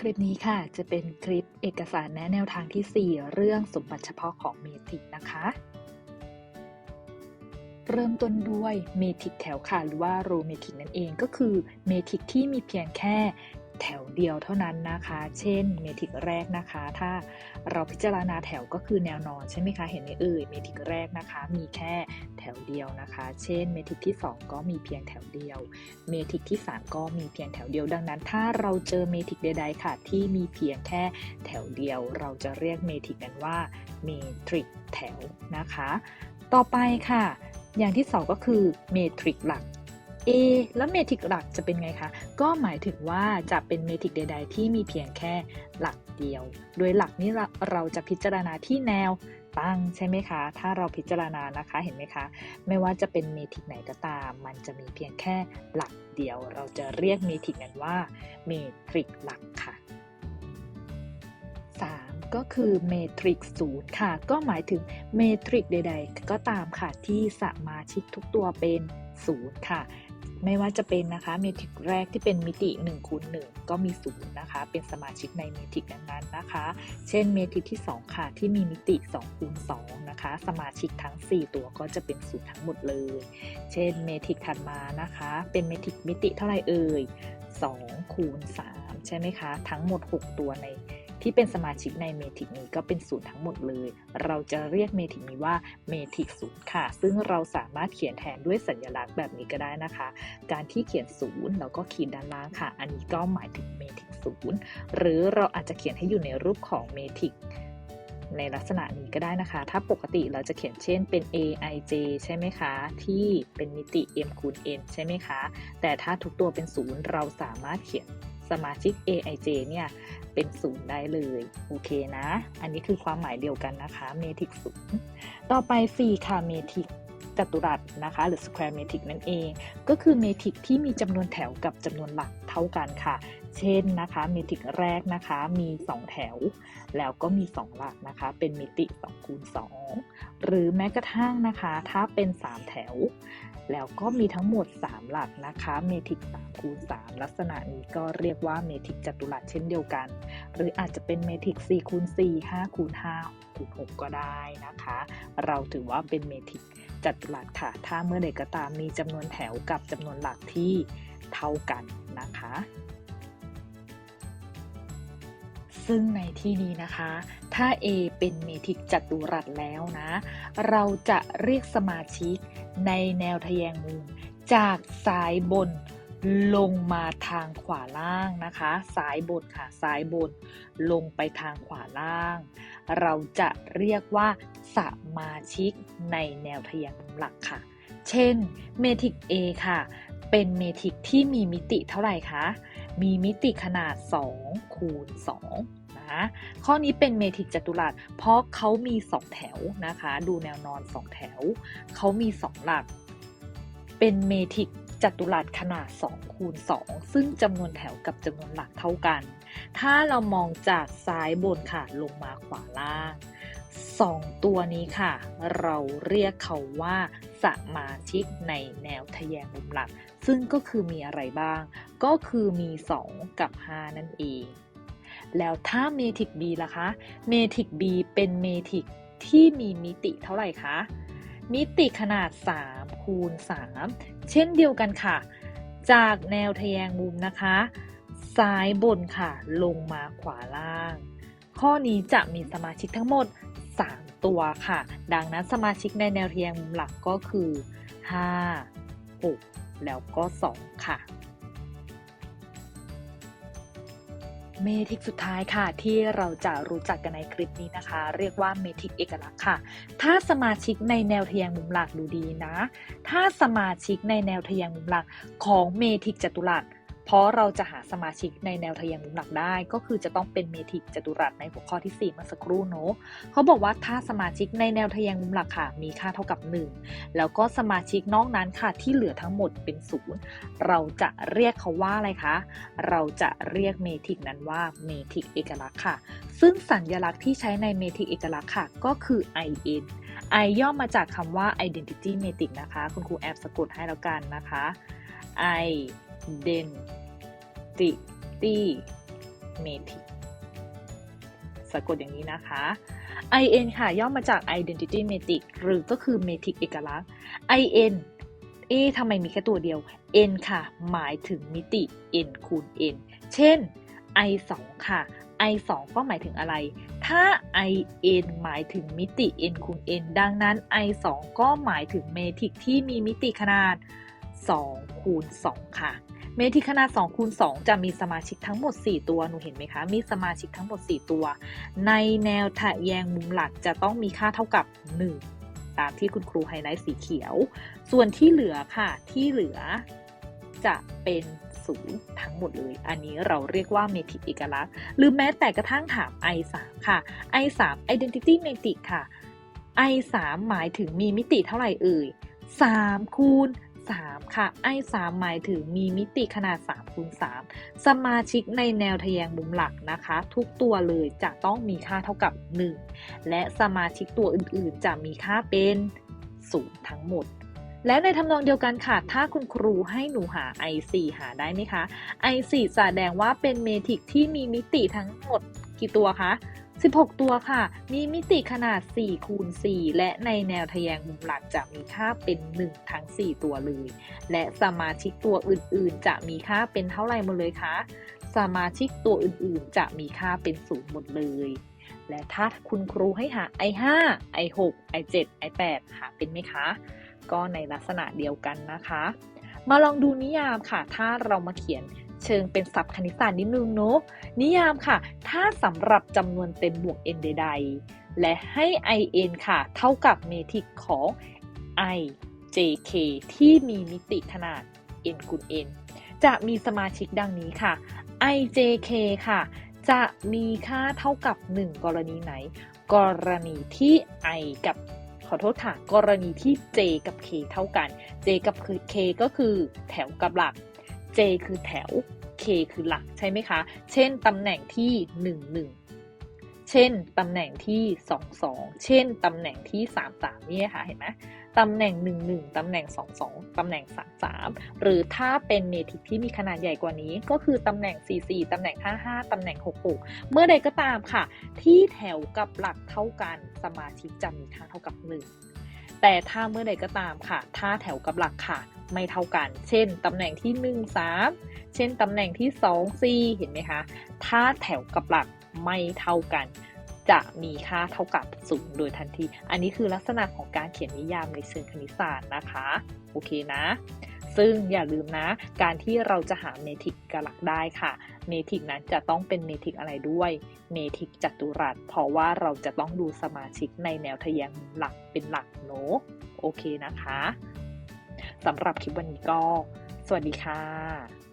คลิปนี้ค่ะ จะเป็นคลิปเอกสารแนะแนวทางที่ 4 เรื่องสมบัติเฉพาะของเมทิกนะคะ เริ่มต้นด้วยเมทิกแถวค่ะ หรือว่าโรเมทิกนั่นเองก็คือเมทิกที่มีเพียงแค่ แถวเดียวเท่านั้นนะคะ เช่นเมทิกแรกนะคะ ถ้าเราพิจารณาแถวก็คือแนวนอนใช่ไหมคะ เห็นไหมเอ่ย เมทิกแรกนะคะ มีแค่แถวเดียวนะคะ เช่น เมทิกที่ 2 ก็มีเพียงแถวเดียว เมทิกที่ 3 ก็มีเพียงแถวเดียว ดังนั้น ถ้าเราเจอเมทิกใดๆค่ะ ที่มีเพียงแค่แถวเดียว เราจะเรียกเมทิกนั้นว่าเมทริกแถวนะคะ ต่อไปค่ะ อย่างที่ 2 ก็คือเมทริกหลัก A แล้วเมทริกหลักจะเป็นไงคะ ก็หมายถึงว่าจะเป็นเมทริกใด ๆ ที่มีเพียงแค่หลักเดียว โดยหลักนี้เราจะพิจารณาที่แนวตั้งใช่ไหมคะ ถ้าเราพิจารณานะคะเห็นไหมคะ ไม่ว่าจะเป็นเมทริกไหนก็ตาม มันจะมีเพียงแค่หลักเดียว เราจะเรียกเมทริกนั้นว่าเมทริกหลักค่ะ 3 ก็คือเมทริกศูนย์ค่ะ ก็หมายถึงเมทริกใด ๆ ก็ตามค่ะที่สมาชิกทุกตัวเป็นศูนย์ค่ะ ไม่ว่าจะเป็นนะคะเมทริกแรกที่เป็นมิติ1คูณ1ก็มีศูนย์นะคะ เป็นสมาชิกในเมทริกนั้นๆนะคะ เช่นเมทริกที่ 2 ค่ะ ที่มีมิติ2คูณ2นะคะ สมาชิกทั้ง 4 ตัวก็จะเป็นศูนย์ทั้งหมดเลย เช่นเมทริกถัดมานะคะ เป็นเมทริกมิติเท่าไหร่เอ่ย2คูณ3ใช่ไหมคะ ทั้งหมด 6 ตัวใน ที่เป็นสมาชิกในเมทริกนี้ก็เป็นศูนย์ทั้งหมดเลย เราจะเรียกเมทริกนี้ว่าเมทริกศูนย์ค่ะ ซึ่งเราสามารถเขียนแทนด้วยสัญลักษณ์แบบนี้ก็ได้นะคะ การที่เขียนศูนย์แล้วก็ขีดด้านล่างค่ะ อันนี้ก็หมายถึงเมทริกศูนย์หรือเราอาจจะเขียนให้อยู่ในรูปของเมทริกในลักษณะนี้ก็ได้นะคะ ถ้าปกติเราจะเขียนเช่นเป็น aij ใช่ไหมคะ ที่เป็นมิติ m คูณ n ใช่ไหมคะ แต่ถ้าทุกตัวเป็นศูนย์เราสามารถเขียน สมาชิก aij เนี่ยเป็นศูนย์ได้เลย โอเคนะ อันนี้คือความหมายเดียวกันนะคะเมทริกศูนย์ต่อไป 4 ค่ะเมทริกจัตุรัสนะคะหรือ square matrix นั่นเอง ก็คือเมทริกที่มีจำนวนแถวกับจำนวนหลักเท่ากันค่ะ เช่นนะคะเมทริกแรกนะคะมี 2 แถว แล้วก็มี 2 หลักนะคะ เป็นมิติ2คูณ2หรือแม้กระทั่งนะคะ ถ้าเป็น 3 แถว แล้วก็มีทั้งหมด 3 หลักนะคะเมทริก3คูณ3ลักษณะนี้ก็เรียกว่าเมทริกจัตุรัสเช่นเดียวกัน หรืออาจจะเป็นเมทริก4คูณ4 5คูณ5คูณ6ก็ได้นะคะ เราถือว่าเป็นเมทริกจัตุรัสค่ะ ถ้าเมื่อใดก็ตามมีจำนวนแถวกับจำนวนหลักที่เท่ากันนะคะ ซึ่งในที่นี้นะคะ ถ้า A เป็นเมทริกจัตุรัสแล้วนะ เราจะเรียกสมาชิกในแนวทะแยงมุม จากซ้ายบนลงมาทางขวาล่างนะคะซ้ายบนค่ะซ้ายบน ลงไปทางขวาล่าง เราจะเรียกว่าสมาชิกในแนวทะแยงมุมหลักค่ะ เช่นเมทริก A ค่ะเป็นเมทริกที่มีมิติเท่าไหร่คะ มีมิติขนาด2คูณ2 ข้อนี้เป็นเมทริกจัตุรัส เพราะเขามี 2 แถวนะคะ ดูแนวนอน 2 แถว เขามี 2 หลัก เป็นเมทริกจัตุรัสขนาด2คูณ2ซึ่งจำนวนแถวกับจำนวนหลักเท่ากัน ถ้าเรามองจากซ้ายบนค่ะลงมาขวาล่าง 2 ตัวนี้ค่ะ เราเรียกเขาว่าสมาชิกในแนวทะแยงมุมหลัก ซึ่งก็คือมีอะไรบ้าง ก็คือมี 2 กับ 5 นั่นเอง แล้วถ้าเมทริก B ล่ะคะ เมทริก B เป็นเมทริกที่มีมิติเท่าไหร่คะ มิติขนาด 3 คูณ 3 เช่นเดียวกันค่ะ จากแนวทะแยงมุมนะคะ ซ้ายบนค่ะ ลงมาขวาล่าง ข้อนี้จะมีสมาชิกทั้งหมด 3 ตัวค่ะ ดังนั้นสมาชิกในแนวทะแยงมุมหลักก็คือ 5 6 แล้วก็ 2 ค่ะ เมทิกสุดท้ายค่ะ ที่เราจะรู้จักกันในคลิปนี้นะคะ เรียกว่าเมทิกเอกลักษณ์ค่ะ ถ้าสมาชิกในแนวทแยงมุมหลักดูดีนะ ถ้าสมาชิกในแนวทแยงมุมหลักของเมทิกจัตุรัส เพราะเราจะหาสมาชิกในแนวทะแยงมุมหลักได้ ก็คือจะต้องเป็นเมทริกจัตุรัสในหัวข้อที่ 4 เมื่อสักครู่เนาะเขาบอกว่าถ้าสมาชิกในแนวทะแยงมุมหลักค่ะ มีค่าเท่ากับ 1 แล้วก็สมาชิกนอกนั้นค่ะที่เหลือทั้งหมดเป็นศูนย์เราจะเรียกเขาว่าอะไรคะ เราจะเรียกเมทริกนั้นว่าเมทริกเอกลักษณ์ค่ะ ซึ่งสัญลักษณ์ที่ใช้ในเมทริกเอกลักษณ์ค่ะ ก็คือ in i ย่อมาจากคำว่า identity matrix นะคะ คุณครูแอบสะกดให้แล้วกันนะคะ identity matrix สะกดอย่างนี้นะคะ in ค่ะ ย่อมาจาก identity matrix หรือก็คือ matrix เอกลักษณ์ in เอ๊ะทำไมมีแค่ตัวเดียว n ค่ะ หมายถึงมิติ n คูณ n เช่น i 2ค่ะ i 2ก็หมายถึงอะไร ถ้า i n หมายถึงมิติ n คูณ n ดังนั้น i 2ก็หมายถึงเมทริกที่มีมิติขนาด 2 คูณ 2 ค่ะ เมทริกขนาด2คูณ2จะมีสมาชิกทั้งหมด 4 ตัวหนูเห็นไหมคะ มีสมาชิกทั้งหมด 4 ตัว ในแนวทะแยงมุมหลักจะต้องมีค่าเท่ากับ 1 ตามที่คุณครูไฮไลท์สีเขียว ส่วนที่เหลือค่ะที่เหลือจะเป็นศูนย์ทั้งหมดเลย อันนี้เราเรียกว่าเมทริกเอกลักษณ์ หรือแม้แต่กระทั่งถาม i 3 ค่ะ i 3 identity matrix ค่ะ i 3 หมายถึงมีมิติเท่าไหร่เอ่ย3คูณ 3 ค่ะ i 3 หมายถึงมีมิติขนาด3คูณ3สมาชิกในแนวทะแยงมุมหลักนะคะ ทุกตัวเลยจะต้องมีค่าเท่ากับ 1 และสมาชิกตัวอื่นๆ จะมีค่าเป็น0ทั้งหมด และในทำนองเดียวกันค่ะ ถ้าคุณครูให้หนูหา i4 หาได้ไหมคะ i4 แสดงว่าเป็นเมทริกที่มีมิติทั้งหมดกี่ตัวคะ 16 ตัวค่ะ มีมิติขนาด 4 คูณ 4 และในแนวทะแยงมุมหลักจะมีค่าเป็น 1 ทั้ง 4 ตัวเลย และสมาชิกตัวอื่นๆ จะมีค่าเป็นเท่าไหร่หมดเลยคะ สมาชิกตัวอื่นๆ จะมีค่าเป็น0หมดเลย และถ้าคุณครูให้หา i5 i6 i7 i8 หาเป็นไหมคะ ก็ในลักษณะเดียวกันนะคะ มาลองดูนิยามค่ะ ถ้าเรามาเขียน เชิงเป็นศัพท์คณิตศาสตร์นิดนึงเนาะนิยามค่ะ ถ้าสำหรับจำนวนเต็มบวก n ใดๆ และให้ in ค่ะ เท่ากับเมทริกของ i jk ที่มีมิติขนาด n คูณ n จะมีสมาชิกดังนี้ค่ะ i jk ค่ะ จะมีค่าเท่ากับ 1 กรณีไหน กรณีที่ i กับขอโทษค่ะ กรณีที่ j กับ k เท่ากัน j กับ k ก็คือแถวกับหลัก j คือแถว k คือหลักใช่ไหมคะ เช่นตำแหน่งที่ 1 1 เช่นตำแหน่งที่ 2 2 เช่นตำแหน่งที่ 3 3นี่ค่ะเห็นไหมตำแหน่ง 1 1 ตำแหน่ง 2 2 ตำแหน่ง 3 3 หรือถ้าเป็นเมทริกที่มีขนาดใหญ่กว่านี้ ก็คือตำแหน่ง 4 4 ตำแหน่ง 5 5 ตำแหน่ง 6 6 เมื่อใดก็ตามค่ะ ที่แถวกับหลักเท่ากันสมาชิกจะมีค่าเท่ากับ 1 แต่ถ้าเมื่อใดก็ตามค่ะ ถ้าแถวกับหลักค่ะ ไม่เท่ากัน เช่น ตำแหน่งที่ 1 3 เช่น ตำแหน่งที่ 2 4 เห็นไหมคะ ถ้าแถวกับหลักไม่เท่ากัน จะมีค่าเท่ากับศูนย์โดยทันที อันนี้คือลักษณะของการเขียนนิยามในเชิงคณิตศาสตร์นะคะ โอเคนะ ซึ่งอย่าลืมนะ การที่เราจะหาเมทริกกับหลักได้ค่ะ เมทริกนั้นจะต้องเป็นเมทริกอะไรด้วย เมทริกจัตุรัส เพราะว่าเราจะต้องดูสมาชิกในแนวทะแยงหลักเป็นหลักเนอะโอเคนะคะ สำหรับคลิปวันนี้ก็ สวัสดีค่ะ